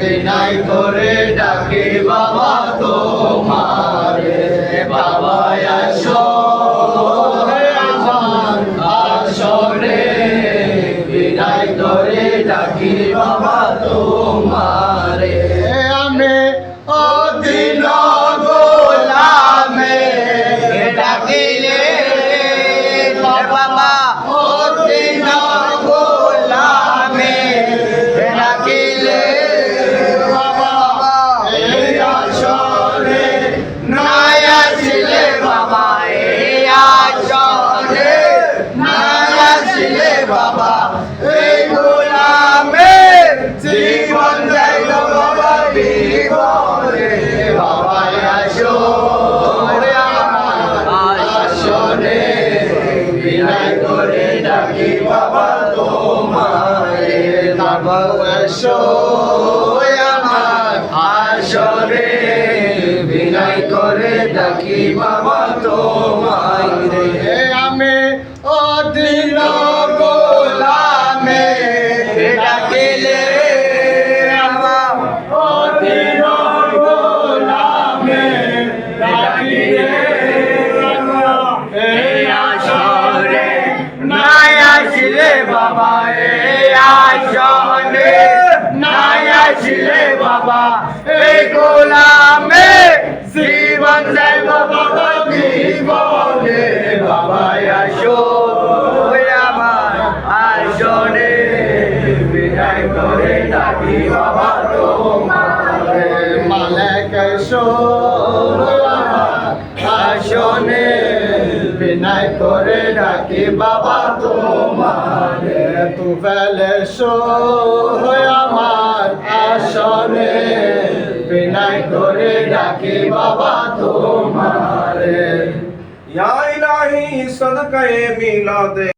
বিনাই করে ডাকি বাবা তোমারে। বাবা আসো আসরে। বিনাই করে ডাকি বাবা তোমারে। আমি অদিন গোলামে ডাকিলে? বাবা? বাবা আসো আমার আসরে বিনাই করে ডাকি বাবা তোমায় রে আমি অদিন গোলামে ডাকিলে বাবা আসরে আসিলে বাবা এই গোলামে জীবন যাইব বাবা, জীবনে বাবা আসো আমার আসনে। বিদায় করে ডাকি বাবা তোমারে। মালেক এসো আসনে। বিনয় করে ডাকি বাবা তোমারে। তু ফেলে আমার বলে বিনাই করে ডাকে বাবা তোমারে। ইয়াই নাই সদকায়ে মিলাদে।